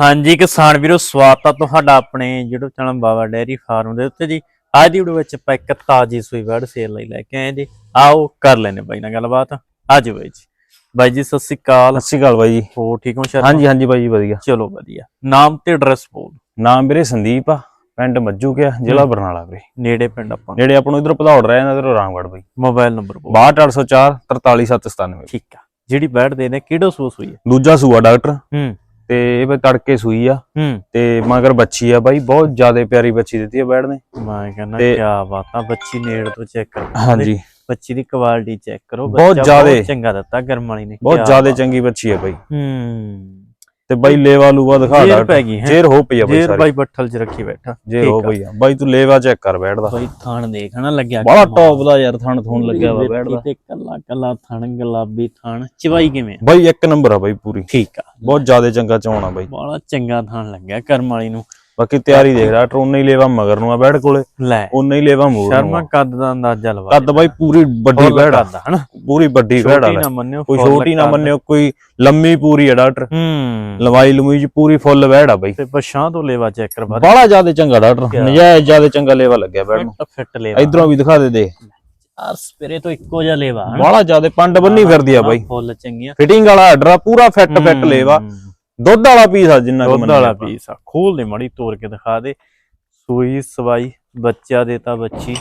ਹਾਂਜੀ ਕਿਸਾਨ ਵੀਰੋ ਸਵਾਗਤ ਆ ਤੁਹਾਡਾ ਆਪਣੇ YouTube channel Baba dairy farm ਦੇ ਉੱਤੇ ਜੀ। ਅੱਜ ਦੀ ਵੀਡੀਓ ਵਿੱਚ ਆਪਾਂ ਇੱਕ ਤਾਜੀ ਸੂਈ ਵਰਡ ਸੇਲ ਲਈ ਲੈ ਕੇ ਆਏ ਜੀ। ਆਓ ਕਰ ਲੈਨੇ ਬਾਈ ਨਾਲ ਗੱਲਬਾਤ। ਅੱਜ ਬਾਈ ਜੀ। ਬਾਈ ਜੀ ਸਤਿ ਸ੍ਰੀ ਅਕਾਲ। ਸਤਿ ਸ਼੍ਰੀ ਅਕਾਲ ਬਾਈ ਜੀ। ਹੋ ਠੀਕ ਹੋ ਸ਼ਰਮਾ ਹਾਂਜੀ ਹਾਂਜੀ ਬਾਈ ਜੀ ਵਧੀਆ। ਚਲੋ ਵਧੀਆ। ਨਾਮ ਤੇ ਐਡਰੈਸ ਬੋਲ। ਨਾਮ ਵੀਰੇ ਸੰਦੀਪ ਆ ਪਿੰਡ ਮੱਜੂ ਕਿਆ ਜ਼ਿਲ੍ਹਾ ਬਰਨਾਲਾ ਵੀਰੇ। ਨੇੜੇ ਪਿੰਡ ਆਪਾਂ ਜਿਹੜੇ ਆਪਾਂ ਨੂੰ ਇਧਰ ਭਦੌੜ ਰਹਿ ਜਾਂਦਾ ਇਧਰ ਰਾਮਗੜ ਬਾਈ। ਮੋਬਾਈਲ ਨੰਬਰ ਬੋਲ। 62804 43797 ਠੀਕ ਆ। ਜਿਹੜੀ ਬੈਡ ਦੇ ਨੇ ਕਿਹੜਾ ਸੂਸ ਹੋਈ ਹੈ? ਦੂਜਾ ਸੂਆ ਡਾਕਟਰ। ਹੂੰ। ਤੇ ਇਹ ਬਈ ਤੜਕੇ ਸੂਈ ਆ। ਹੂੰ। ਤੇ ਮਗਰ ਬੱਚੀ ਆ ਬਾਈ ਬਹੁਤ ਜ਼ਿਆਦਾ ਪਿਆਰੀ ਬੱਚੀ ਦਿੱਤੀ ਆ ਬੈੜ ਨੇ। ਮੈਂ ਕਹਿੰਦਾ ਤੇ- ਕੀ ਬਾਤਾਂ ਬੱਚੀ ਨੇੜ ਤੋਂ ਚੈੱਕ ਕਰੋ। ਹਾਂਜੀ। ਬੱਚੀ ਦੀ ਕੁਆਲਿਟੀ ਚੈੱਕ ਕਰੋ ਬਹੁਤ ਬੱਚਾ ਜ਼ਿਆਦੇ। ਚੰਗਾ ਦਿੱਤਾ ਗਰਮ ਵਾਲੀ ਨੇ। ਬਹੁਤ ਕਿਆ ਜ਼ਿਆਦਾ ਬਾਤ। ਚੰਗੀ ਬੱਚੀ ਆ ਬਾਈ। ਹੂੰ। ਤੇ ਬਾਈ ਲੇਵਾ ਲੂਵਾ ਦਿਖਾ ਜੇਰ ਡਾਕਟਰ। ਪੈ ਗਈ ਹੈ? ਜੇਰ ਹੋ ਪਈ ਆ ਬਾਈ ਜੇਰ ਬਾਈ ਬੱਠਲ ਚ ਰੱਖੀ ਬੈਠਾ। ਜੇਰ ਹੋ। ਪਈ ਆ। ਬਾਈ ਤੂੰ ਲੇਵਾ ਚੈੱਕ ਕਰ ਬੈੜ ਦਾ। ਬਾਈ ਥਣ ਦੇਖ ਨਾ ਲੱਗਿਆ ਬੜਾ। ਟੌਪ ਦਾ ਯਾਰ ਥਣ ਥੂਣ ਲੱਗਿਆ ਵਾ ਬੈੜ ਦਾ। ਤੇ ਕੱਲਾ ਕੱਲਾ ਥਣ ਗੁਲਾਬੀ ਥਣ। ਚਵਾਈ ਕਿਵੇਂ? ਬਾਈ ਇੱਕ ਨੰਬਰ ਆ ਬਾਈ ਪੂਰੀ। ਠੀਕ ਆ। ਬਹੁਤ ਜ਼ਿਆਦਾ ਚੰਗਾ ਚੋਣ ਆ ਬਾਈ। ਬੜਾ ਚੰਗਾ ਥਣ ਲੱਗਿਆ ਕਰਮ ਵਾਲੀ ਨੂੰ। ਬਾਕੀ ਤਿਆਰੀ ਦੇਖ ਡਾਕਟਰ ਉਨਾ ਹੀ ਲੇਵਾ ਮਗਰ ਨੂੰ ਆ ਬੈੜ ਕੋਲੇ। ਲੈ ਉਨਾ ਹੀ ਲੇਵਾ ਮੂਰ ਸ਼ਰਮਾ। ਕੱਦ ਦਾ ਅੰਦਾਜ਼ਾ ਲਵਾ ਕੱਦ ਬਾਈ ਪੂਰੀ ਵੱਡੀ ਬੈੜ ਆ ਹਨਾ? ਪੂਰੀ ਵੱਡੀ ਬੈੜ ਆ ਕੋਈ ਛੋਟੀ ਨਾ। ਮੰਨਿਓ ਕੋਈ ਲੰਮੀ ਪੂਰੀ ਆ ਡਾਕਟਰ। ਹੂੰ। ਲੰਬਾਈ ਲੰਮੀ ਚ ਪੂਰੀ ਫੁੱਲ ਬੈੜ ਆ ਬਾਈ। ਤੇ ਪਛਾਂ ਤੋਂ ਲੈਵਾ ਚੈੱਕ ਕਰਵਾ ਬੜਾ ਜ਼ਿਆਦਾ ਚੰਗਾ ਡਾਕਟਰ? ਨਜਾਇਜ਼ ਜ਼ਿਆਦਾ ਚੰਗਾ ਲੇਵਾ ਲੱਗਿਆ ਬੈੜ ਨੂੰ। ਫਿੱਟ ਲੈਵਾ। ਇਧਰੋਂ ਵੀ ਦਿਖਾ ਦੇ ਦੇ। ਆਰ ਸਪਰੇ ਤੋਂ ਇੱਕੋ ਜਿਹਾ ਲੈਵਾ? ਬੜਾ ਜ਼ਿਆਦਾ ਪੰਡ ਬੰਨੀ ਫਿਰਦੀ ਆ ਬਾਈ। ਫੁੱਲ ਚੰਗੀਆਂ। ਫਿਟਿੰਗ ਵਾਲਾ ਆਰਡਰ ਆ ਪੂਰਾ ਫਿੱਟ ਫਿੱਟ ਲੇਵਾ। ਦੁੱਧ ਵਾਲਾ ਪੀਸ ਆ ਜਿੰਨਾ ਕੁ ਦੁੱਧ ਵਾਲਾ। ਪੀਸ ਆ। ਖੋਲ ਦੇ ਮੜੀ ਤੋੜ ਕੇ ਦਿਖਾ ਦੇ। ਸੂਈ ਸਵਾਈ ਬੱਚਾ ਦੇਤਾ ਬੱਚੀ।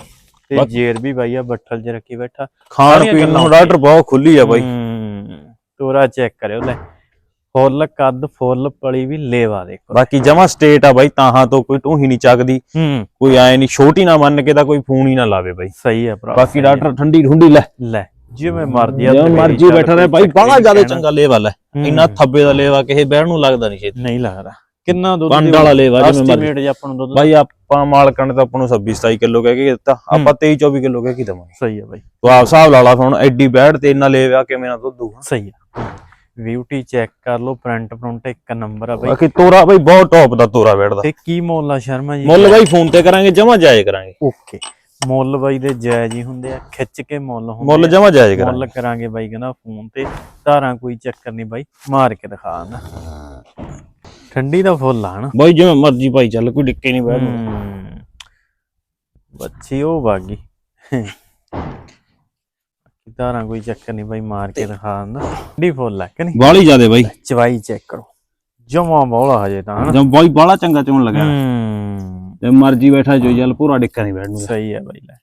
ਤੇ ਜੇਰ ਵੀ ਬਾਈ ਆ ਬੱਠਲ 'ਚ ਰੱਖੀ ਬੈਠਾ। ਖਾਣ ਪੀਣ ਨੂੰ ਡਾਕਟਰ ਬਹੁਤ ਖੁੱਲੀ ਆ ਬਾਈ। ਤੋਰਾ ਚੈੱਕ ਕਰਿਓ ਲੈ। ਫੁੱਲ ਕੱਦ ਫੁੱਲ ਪਲੀ ਵੀ ਲੇਵਾ ਦੇਖੋ। ਬਾਕੀ ਜਮਾ ਸਟੇਟ ਆ ਬਾਈ ਤਾਹਾਂ ਤੋਂ ਕੋਈ ਟੂਹੀ ਹੀ ਨਹੀਂ ਚੱਕਦੀ। ਕੋਈ ਐ ਨਹੀਂ ਛੋਟੀ ਨਾ ਮੰਨ ਕੇ ਤਾਂ ਕੋਈ ਫੋਨ ਹੀ ਨਾ ਲਾਵੇ ਬਾਈ। ਸਹੀ ਆ ਭਰਾ ਬਾਕੀ। ਡਾਕਟਰ ਠੰਡੀ ਠੁੰਡੀ ਲੈ। ਲੈ। ਜਿਵੇਂ ਮਰਜ਼ੀ ਆ ਜਿਵੇਂ ਮਰਜ਼ੀ ਮੇਰੀ ਬੈਠਾ ਰਹੇ ਚੱਲ ਬੜਾ ਜ਼ਿਆਦਾ। ਚੰਗਾ ਲੇਵਾ ਲੈ ਹੂੰ, ਇੰਨਾ ਥੱਬੇ ਦਾ ਲੇਵਾ ਕਿਸੇ ਬਹਿਣ ਨੂੰ ਲੱਗਦਾ ਨਹੀਂ ਛੇਤੀ। ਨਹੀਂ ਲੱਗਦਾ। ਕਿੰਨਾ ਦੁੱਧ ਪੰਡ ਵਾਲਾ ਲੇਵਾ ਜਿਵੇਂ ਮਰਜ਼ੀ। ਐਸਟੀਮੇਟ ਜੇ ਆਪਾਂ ਨੂੰ ਦੁੱਧ ਬਾਈ ਆਪਾਂ ਮਾਲਕਾਂ ਨੇ ਤਾਂ ਆਪਾਂ ਨੂੰ 26 27 ਕਿਲੋ ਕਹਿ ਕੇ ਦਿੱਤਾ। ਆਪਾਂ 23 24 ਕਿਲੋ ਕਹਿ ਕੇ ਦਵਾਂਗੇ। ਸਹੀ ਆ ਬਾਈ। ਤੂੰ ਆਪ ਹਿਸਾਬ ਲਾ ਲਾ ਹੁਣ ਐਡੀ ਬੈੜ ਤੇ ਇੰਨਾ ਲੇਵਾ ਕਿਵੇਂ ਨਾ ਦੁੱਧ ਦੂਗਾ ਸਹੀ ਆ ਬਿਊਟੀ ਚੈੱਕ ਕਰ ਲਓ ਪ੍ਰਿੰਟ ਪ੍ਰਿੰਟ ਇੱਕ ਨੰਬਰ ਆ ਬਾਈ। ਬਾਕੀ ਤੋਰਾ ਬਾਈ ਬਹੁਤ ਟੌਪ ਦਾ ਤੋਰਾ ਬੈੜ ਦਾ ਤੇ ਕੀ ਮੁੱਲ ਆ ਸ਼ਰਮਾ ਜੀ? ਮੁੱਲ ਬਾਈ ਫੋਨ ਤੇ ਕਰਾਂਗੇ ਜਮਾ ਜਾਇਜ਼ ਕਰਾਂਗੇ। ਓਕੇ ਮੁੱਲ ਬਾਈ ਦੇ ਜਾਇਜ਼ ਹੀ ਹੁੰਦੇ ਆ ਖਿੱਚ ਕੇ ਮੁੱਲ ਹੁੰਦੇ ਮੁੱਲ। ਜਮਾ ਜਾਇਜ਼ ਮੁੱਲ ਕਰਾਂਗੇ ਕਰਾਂਗੇ ਬਾਈ ਕਹਿੰਦਾ ਫੋਨ ਤੇ ਧਾਰਾਂ ਕੋਈ ਚੱਕਰ ਨਹੀਂ ਬਾਈ ਮਾਰ ਕੇ ਦਿਖਾ ਨਾ ਠੰਡੀ ਦਾ ਫੁੱਲ ਆ ਹਨਾ ਬਾਈ ਜਿਵੇਂ ਮਰਜ਼ੀ ਭਾਈ ਚੱਲ ਕੋਈ ਡਿੱਕੇ ਨਹੀਂ ਨੂੰ। ਹਮ। ਬੱਚੀ ਉਹ ਬਾਗੀ ਧਾਰਾਂ ਕੋਈ ਚੱਕਰ ਨਹੀਂ ਬਾਈ ਮਾਰ ਕੇ ਦਿਖਾ ਨਾ ਠੰਡੀ ਫੁੱਲ ਆ ਕਿ ਨਹੀਂ? ਬਾਲੀ ਜਿਆਦੇ ਬਾਈ। ਚਵਾਈ ਚੈੱਕ ਕਰੋ। ਜਮਾ ਬੋਲਾ ਹਜੇ ਤਾਂ ਹਨਾ। ਜਦ ਬਾਈ ਬਾਲਾ ਚੰਗਾ ਚੋਣ ਲੱਗਾ। ਹਮ। ਤੇ ਮਰਜ਼ੀ ਬੈਠਾ ਜੋ ਚੱਲ ਪੂਰਾ ਡਿੱਕਾ ਨਹੀਂ ਨੂੰ। ਸਹੀ ਹੈ ਬਾਈ ਲੈ।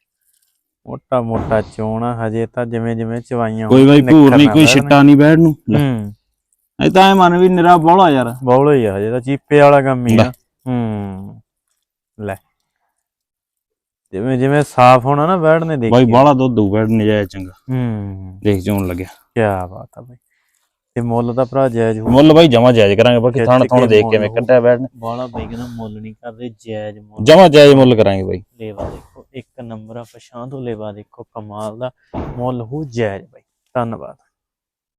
ਮੋਟਾ ਮੋਟਾ ਚੋਣਾ ਹਜੇ ਤਾਂ ਜਿਵੇਂ ਜਿਵੇਂ ਚਵਾਈਆਂ ਕੋਈ ਬਾਈ ਭੂਰ ਨਹੀਂ ਕੋਈ ਛਿੱਟਾ ਨਹੀਂ ਨੂੰ। ਹੂੰ। ਇਹ ਤਾਂ ਐ ਮੰਨ ਵੀ ਨਿਰਾ ਬੋਲਾ ਯਾਰ। ਬੌਲੋ ਹੀ ਆ ਹਜੇ ਤਾਂ ਚੀਪੇ ਵਾਲਾ ਕੰਮ ਹੀ। ਆ। ਹੂੰ। ਲੈ। ਜਿਵੇਂ ਜਿਵੇਂ ਸਾਫ਼ ਹੋਣਾ ਨਾ ਨੇ ਦੇਖੀ ਬਾਈ ਬਾਲਾ ਦੁੱਧ ਦੂ ਬੈੜ ਨਜਾਇਜ਼ ਚੰਗਾ। ਹੂੰ। ਦੇਖ ਚੋਣ ਲੱਗਿਆ। ਕੀ ਬਾਤ ਆ ਬਾਈ। ਤੇ ਮੁੱਲ ਦਾ ਭਰਾ ਜਾਇਜ਼ ਹੋ ਮੁੱਲ ਬਾਈ ਜਮਾ ਜਾਇਜ਼ ਕਰਾਂਗੇ ਬਾਕੀ ਥਣ ਥਣ ਦੇਖ ਕਿਵੇਂ। ਕੱਟਿਆ ਨੇ। ਬਾਲਾ ਬਾਈ ਕਹਿੰਦਾ ਮੁੱਲ ਨਹੀਂ ਕਰਦੇ ਜਾਇਜ਼ ਮੁੱਲ। ਜਮਾ ਜਾਇਜ਼ ਮੁੱਲ ਕਰਾਂਗੇ ਬਾਈ। ਲੇਵਾ ਦੇਖੋ ਇੱਕ ਨੰਬਰ ਆ ਪਛਾਂ ਤੋਂ ਲੇਵਾ ਦੇਖੋ ਕਮਾਲ ਦਾ ਮੁੱਲ ਹੋ ਜਾਇਜ਼ ਬਾਈ। ਧੰਨਵਾਦ।